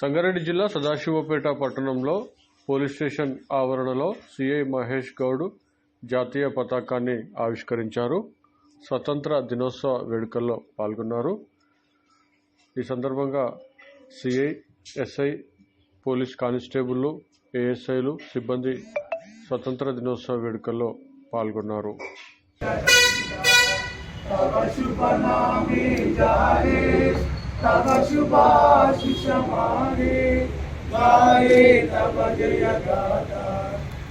సంగారెడ్డి జిల్లా సదాశివపేట పట్టణంలో police station ఆవరణలో సిఐ మహేష్ గౌడ్ జాతీయ పతాకాన్ని ఆవిష్కరించారు. స్వతంత్ర దినోత్సవ వేడుకల్లో పాల్గొన్నారు. ఈ సందర్భంగా సిఐ ఎస్ఐ పోలీస్ కానిస్టేబుల్లు ఏఎస్ఐలు సిబ్బంది స్వతంత్ర దినోత్సవ వేడుకల్లో పాల్గొన్నారు. तव शुभनामे जाहे तव शुभाशिष माने गाये तव जय गाथा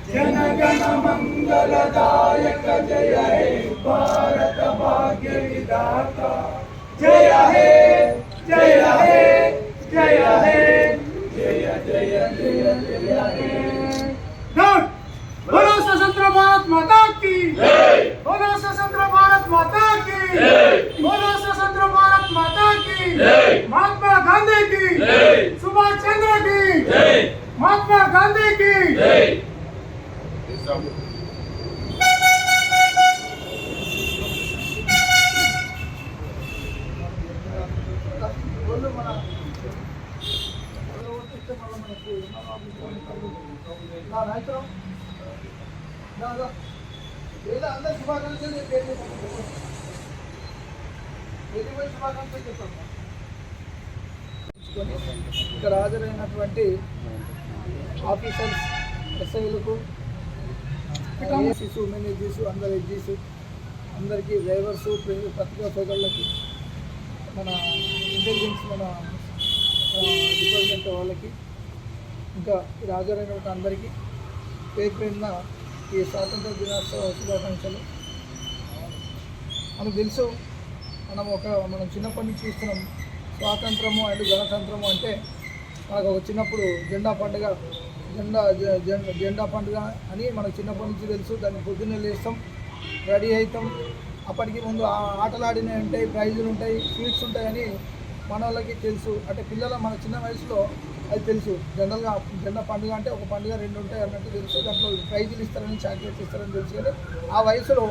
जन गण मंगलदायक जय हे भारत भाग्य विधाता जय हे जय हे जय हे जय जय जय जय हे महात्मा गांधी की అందరు శుభాకాంక్షలు నేను పేరు చెప్పండి. చెప్పండి ఇక్కడ హాజరైనటువంటి ఆఫీసర్స్ ఎస్ఐలకు ఏసీస్ ఉమెన్ ఏజీస్ అందరు ఏజీస్ అందరికీ డ్రైవర్స్ పత్రికా సోదరులకి మన ఇంటెలిజెన్స్ మన డిపార్ట్మెంట్ వాళ్ళకి ఇంకా హాజరైనటువంటి అందరికీ పేరు పేరున ఈ స్వాతంత్ర దినోత్సవ శుభాకాంక్షలు. మనకు తెలుసు మనం ఒక మనం చిన్నప్పటి నుంచి చూస్తున్నాం. స్వాతంత్రము అండ్ గణతంత్రము అంటే మనకు చిన్నప్పుడు జెండా పండుగ జెండా జెండా పండుగ అని మనకు చిన్నప్పటి నుంచి తెలుసు. దాన్ని పొద్దున్నే లేస్తాం రెడీ అవుతాం. అప్పటికి ముందు ఆటలాడినవి ఉంటాయి ప్రైజులు ఉంటాయి స్వీట్స్ ఉంటాయని మన వాళ్ళకి తెలుసు. అంటే పిల్లల మన చిన్న వయసులో అది తెలుసు. జనరల్గా జెండా పండుగ అంటే ఒక పండుగ రెండు ఉంటాయి అన్నట్టు తెలుసు. దాంట్లో ప్రైజులు ఇస్తారని చాక్లెట్స్ ఇస్తారని తెలుసు. కానీ ఆ వయసులో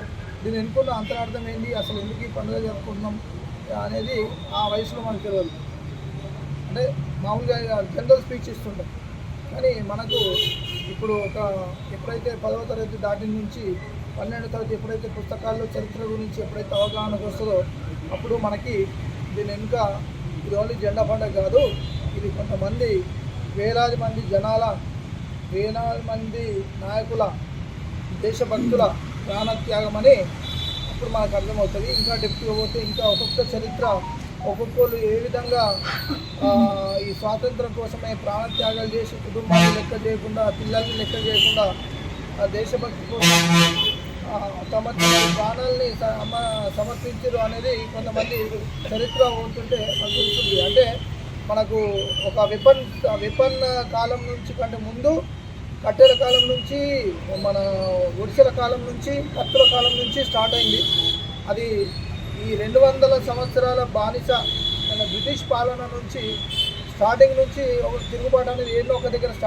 దీని ఎన్నుకున్న అంతరార్థం ఏంటి అసలు ఎందుకు ఈ పండుగ జరుపుకుంటున్నాం? అనేది ఆ వయసులో మనకు తెలియదు అంటే మామూలుగా జనరల్ స్పీచ్ ఇస్తుంటాం. కానీ మనకు ఇప్పుడు ఒక ఎప్పుడైతే పదవ తరగతి దాటి నుంచి పన్నెండవ తరగతి ఎప్పుడైతే పుస్తకాల్లో చరిత్ర గురించి ఎప్పుడైతే అవగాహనకు వస్తుందో అప్పుడు మనకి దీని వెనుక ఇది ఓన్లీ జెండా పండుగ కాదు ఇది కొంతమంది వేలాది మంది జనాల వేలాది మంది నాయకుల దేశభక్తుల ప్రాణత్యాగం అని అప్పుడు మనకు అర్థమవుతుంది. ఇంకా డెప్త్గా పోతే ఇంకా ఒక్కొక్క చరిత్ర ఒక్కొక్కరు ఏ విధంగా ఈ స్వాతంత్రం కోసమే ప్రాణత్యాగాలు చేసి కుటుంబాన్ని లెక్క చేయకుండా పిల్లల్ని లెక్క చేయకుండా దేశభక్తి కోసం తమ ప్రాణాలని స- సమర్పించారు అనేది కొంతమంది చరిత్ర ఉంటుంటే అనిపిస్తుంది అంటే మనకు ఒక విపన్ విపన్న కాలం నుంచి కంటే ముందు కట్టెల కాలం నుంచి మన ఒడిసెల కాలం నుంచి కత్తుల కాలం నుంచి స్టార్ట్ అయింది. అది ఈ రెండు వందల సంవత్సరాల బానిస మన బ్రిటిష్ పాలన నుంచి స్టార్టింగ్ నుంచి ఒక తిరుగుబాటు అనేది ఏదో ఒక దగ్గర స్టార్ట్